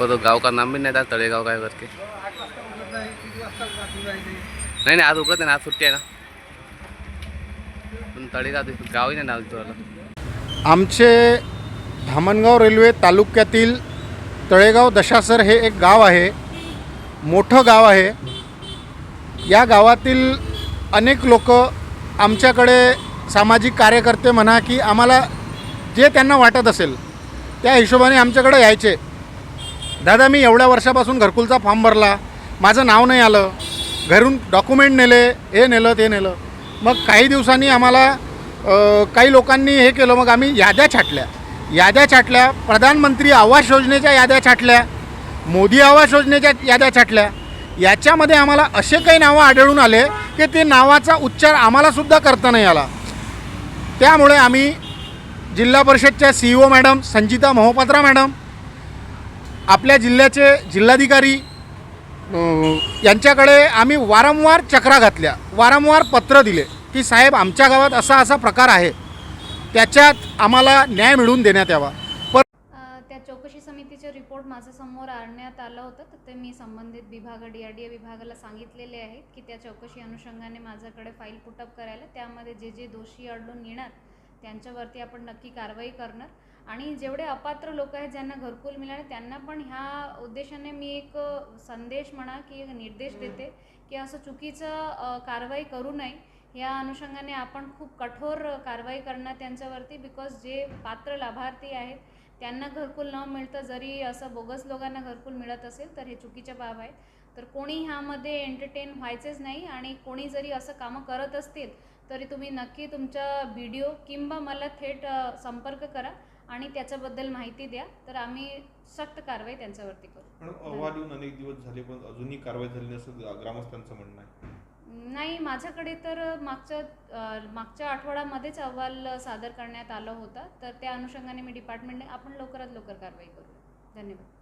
आपको तो गांव का नाम भी नहीं था तळेगाव काय करके। नाही नाही आज उघडत ना आज सुट्टी आहे ना। पण तळेगाव हो, गावही नाही नाव तुला आमचे धामणगाव रेल्वे तालुक्यातील तळेगाव दशासर हे एक गाव आहे मोठं गाव आहे. या गावातील अनेक लोक आमच्याकडे सामाजिक कार्यकर्ते म्हणा की आम्हाला जे त्यांना वाटत असेल त्या हिशोबाने आमच्याकडे यायचे. दादा मी एवढ्या वर्षापासून घरकुलचा फॉर्म भरला. माझं नाव नाही आलं. घरून डॉक्युमेंट नेले. हे नेलं ते नेलं. मग काही दिवसांनी आम्हाला काही लोकांनी हे केलं. मग आम्ही याद्या छाटल्या. याद्या छाटल्या. प्रधानमंत्री आवास योजनेच्या याद्या छाटल्या. मोदी आवास योजनेच्या याद्या छाटल्या. याच्यामध्ये आम्हाला असे काही नावं आढळून आले की ते नावाचा उच्चार आम्हालासुद्धा करता नाही आला. त्यामुळे आम्ही जिल्हा परिषदच्या C O madam Sanjita Mohapatra madam आपल्या जिल्ह्याचे जिल्हाधिकारी यांच्याकडे आम्ही वारंवार चक्रा घातल्या वारंवार पत्र दिले की साहेब आमच्या गावात असा असा प्रकार आहे त्याच्यात आम्हाला न्याय मिळवून देण्यात यावा. पण त्या चौकशी समितीचे रिपोर्ट माझ्यासमोर आणण्यात आलं होतं तर ते मी संबंधित विभाग डी आर डी ए विभागाला सांगितलेले आहेत की त्या चौकशी अनुषंगाने माझ्याकडे फाईल पुटअप करायला त्यामध्ये जे जे दोषी आढळून येणार त्यांच्यावरती आपण नक्की कारवाई करणार. आणि जेवढे अपात्र लोक आहेत ज्यांना घरकुल मिळाले त्यांना पण ह्या उद्देशाने मी एक संदेश म्हणा की एक निर्देश देते की असं चुकीचं कारवाई करू नये. या अनुषंगाने आपण खूप कठोर कारवाई करणार त्यांच्यावरती बिकॉज जे पात्र लाभार्थी आहेत त्यांना घरकुल न मिळतं जरी असं बोगस लोकांना घरकुल मिळत असेल तर हे चुकीच्या बाब आहेत. तर कोणी ह्यामध्ये एंटरटेन व्हायचेच नाही आणि कोणी जरी असं कामं करत असतील तरी तुम्ही नक्की तुमचा व्हिडिओ किंवा मला थेट संपर्क करा आणि त्याच्याबद्दल माहिती द्या. तर आम्ही सक्त कारवाई त्यांच्यावरती करू. पण अहवाल येऊन अनेक दिवस झाले पण अजूनही कारवाई झाली नसं ग्रामस्थांचं म्हणणं आहे. नाही माझ्याकडे तर मागच्या मागच्या आठवड्यामध्येच अहवाल सादर करण्यात आला होता. तर त्या अनुषंगाने मी डिपार्टमेंटने आपण लवकरात लवकर कारवाई करू. धन्यवाद.